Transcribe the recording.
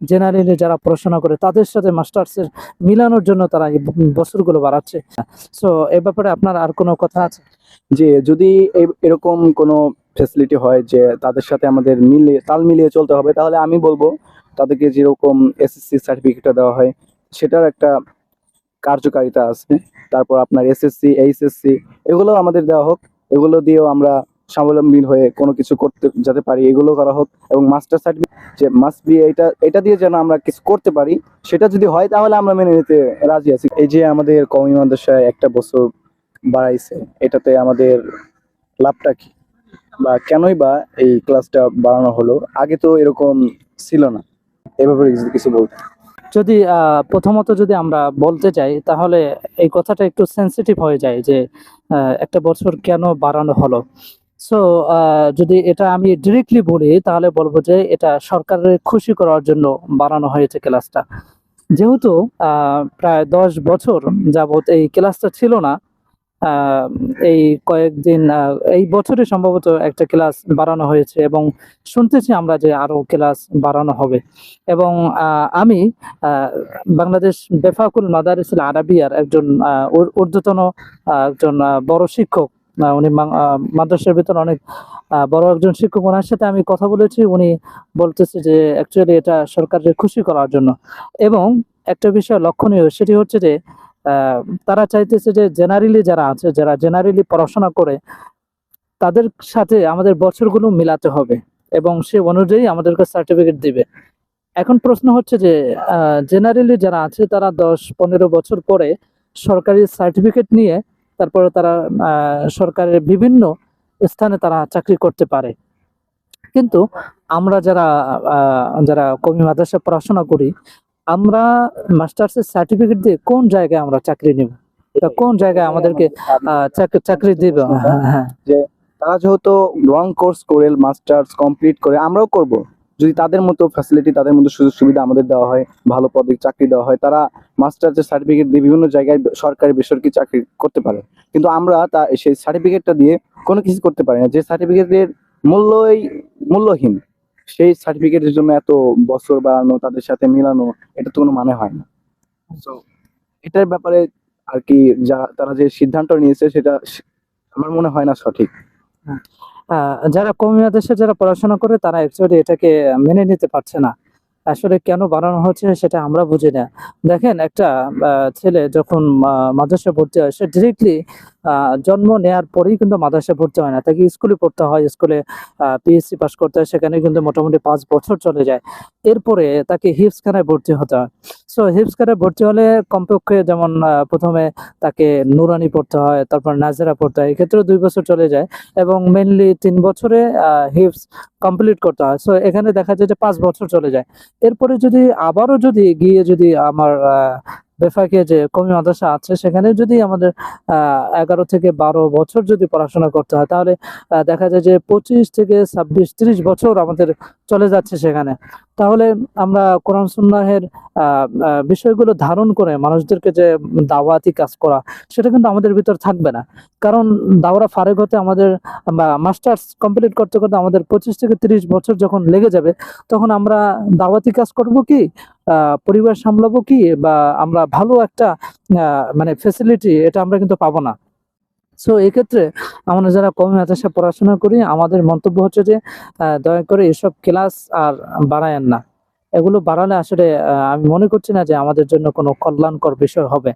Generally যারা পড়াশোনা করে, তাদের সাথে মাস্টার্সের মিলানোর জন্য তারা বছরগুলো বাড়াচ্ছে। সো এ ব্যাপারে আপনার আর কোনো কথা আছে? যে যদি এরকম কোনো ফেসিলিটি হয় যে তাদের সাথে আমাদের মিলে তাল মিলিয়ে চলতে হবে, তাহলে আমি বলব তাদেরকে যেরকম এসএসসি সার্টিফিকেটটা দেওয়া হয়, সেটার একটা কার্যকারিতা আছে। তারপর আপনার এসএসসি এইচএসসি এগুলো আমাদের দেওয়া হোক। এগুলো দিয়েও আমরা স্বাবলম্বী হয়ে কোনো কিছু করতে যেতে পারি, এগুলো করা হোক এবং মাস্টার সার্টিফিকেট যে মাস্ট বি এটা এটা দিয়ে যেন আমরা কিছু করতে পারি, সেটা যদি হয় তাহলে আমরা মেনে নিতে রাজি আছি। এই যে আমাদের কমি মাদ্রাসায় একটা বছর বাড়াইছে, এটাতে আমাদের লাভটা কি? বা কেনই বা এই ক্লাসটা বাড়ানো হলো? আগে তো এরকম ছিল না। এ ব্যাপারে কিছু বলতে। যদি প্রথমত যদি আমরা বলতে চাই, তাহলে এই কথাটা একটু সেন্সিটিভ হয়ে যায় যে একটা বছর কেন বাড়ানো হলো। সো যদি এটা আমি ডিরেক্টলি বলি, তাহলে বলব যে এটা সরকারের খুশি করার জন্য বাড়ানো হয়েছে ক্লাসটা যেহেতু প্রায় দশ বছর যাবত এই ক্লাসটা ছিল না এই কয়েকদিন এই বছরে সম্ভবত একটা ক্লাস বাড়ানো হয়েছে এবং শুনতেছি আমরা যে আরও ক্লাস বাড়ানো হবে। এবং আমি বাংলাদেশ বেফাকুল মাদারিসুল আরাবিয়ার একজন ঊর্ধ্বতন একজন বড় শিক্ষক উনি মাদ্রাসার ভিতরে অনেক বড় একজন শিক্ষক, ওনার সাথে আমি কথা বলেছি, উনি বলতেছে যে অ্যাকচুয়ালি এটা সরকারের খুশি করার জন্য। এবং একটা বিষয় লক্ষণীয়, সেটি হচ্ছে যে তারা চাইতেছে যে জেনারেলি যারা আছে, যারা জেনারেলি পড়াশোনা করে, তাদের সাথে আমাদের বছরগুলো মিলাতে হবে এবং সে অনুযায়ী আমাদেরকে সার্টিফিকেট দিবে। এখন প্রশ্ন হচ্ছে যে জেনারেলি যারা আছে, তারা দশ পনেরো বছর পরে সরকারি সার্টিফিকেট নিয়ে তারপরে তারা সরকারের বিভিন্ন স্থানে তারা চাকরি করতে পারে। কিন্তু আমরা যারা যারা কমি মাদ্রাসা পড়াশোনা করি, আমরা মাস্টার্সের সার্টিফিকেট দিয়ে কোন জায়গায় আমরা চাকরি নেব? কোন জায়গায় আমাদেরকে চাকরি দিবে? হ্যাঁ হ্যাঁ। তারা যেহেতু লং কোর্স করে মাস্টার্স কমপ্লিট করে, আমরাও করব। যদি তাদের মতো ফ্যাসিলিটি তাদের মতো সুযোগ সুবিধা আমাদের দেওয়া হয় ভালো পদে চাকরি দেওয়া হয় তারা মাস্টার্সের সার্টিফিকেট দিয়ে বিভিন্ন জায়গায় সরকারি বেসরকারি চাকরি করতে পারে। কিন্তু আমরা তা সেই সার্টিফিকেটটা দিয়ে কোনো কিছু করতে পারি না। যে সার্টিফিকেটের মূল্যই মূল্যহীন সেই সার্টিফিকেটের জন্য এত বছর বাড়ানো তাদের সাথে মিলানো এটা তো কোনো মানে হয় না। তো এটার ব্যাপারে আর কি যা তারা যে সিদ্ধান্ত নিয়েছে সেটা আমার মনে হয় না সঠিক। আহ, যারা কমিয়া দেশে যারা পড়াশোনা করে তারা অ্যাকচুয়ালি এটাকে মেনে নিতে পারছে না। আসলে কেন বানানো হচ্ছে সেটা আমরা বুঝি না। দেখেন, একটা ছেলে যখন মাদ্রাসা ভর্তি হয়, সে ডিরেক্টলি জন্ম নেয়ার পরেই কিন্তু মাদ্রাসা ভর্তি হয় না। তাকে স্কুলে পড়তে হয়, স্কুলে পিএসসি পাস করতে হয়, সেখানে কিন্তু মোটামুটি পাঁচ বছর চলে যায়। এরপরে তাকে হিপসখানায় ভর্তি হতে হয়। সো হিপসখানায় ভর্তি হলে কমপক্ষে যেমন প্রথমে তাকে নুরানি পড়তে হয়, তারপর নাজেরা পড়তে হয়, এক্ষেত্রে দুই বছর চলে যায় এবং মেনলি তিন বছরে হিপস কমপ্লিট করতে হয়। সো এখানে দেখা যায় যে পাঁচ বছর চলে যায়। এরপরে যদি আবারও যদি গিয়ে যদি আমার বেফাকে যে কমি মাদ্রাসা আছে সেখানে যদি আমাদের আহ, এগারো থেকে বারো বছর যদি পড়াশোনা করতে হয় তাহলে দেখা যায় যে পঁচিশ থেকে ছাব্বিশ ত্রিশ বছর আমাদের চলে যাচ্ছে সেখানে। তাহলে আমরা কোরআন সুন্নাহের বিষয়গুলো ধারণ করে মানুষদেরকে যে দাওয়াতি কাজ করা, সেটা কিন্তু আমাদের ভিতর থাকবে না। কারণ দাওরা ফারেক হতে আমাদের মাস্টার্স কমপ্লিট করতে করতে আমাদের পঁচিশ থেকে তিরিশ বছর যখন লেগে যাবে, তখন আমরা দাওয়াতি কাজ করব কি? পরিবার সামলাবো কি? বা আমরা ভালো একটা মানে ফেসিলিটি এটা আমরা কিন্তু পাবো না। সো এক্ষেত্রে আমরা যারা কমে হতাশা পড়াশোনা করি, আমাদের মন্তব্য হচ্ছে যে দয়া করে এসব ক্লাস আর বাড়ায়েন না। এগুলো বাড়ালে আসলে আমি মনে করছি না যে আমাদের জন্য কোনো কল্যাণকর বিষয় হবে।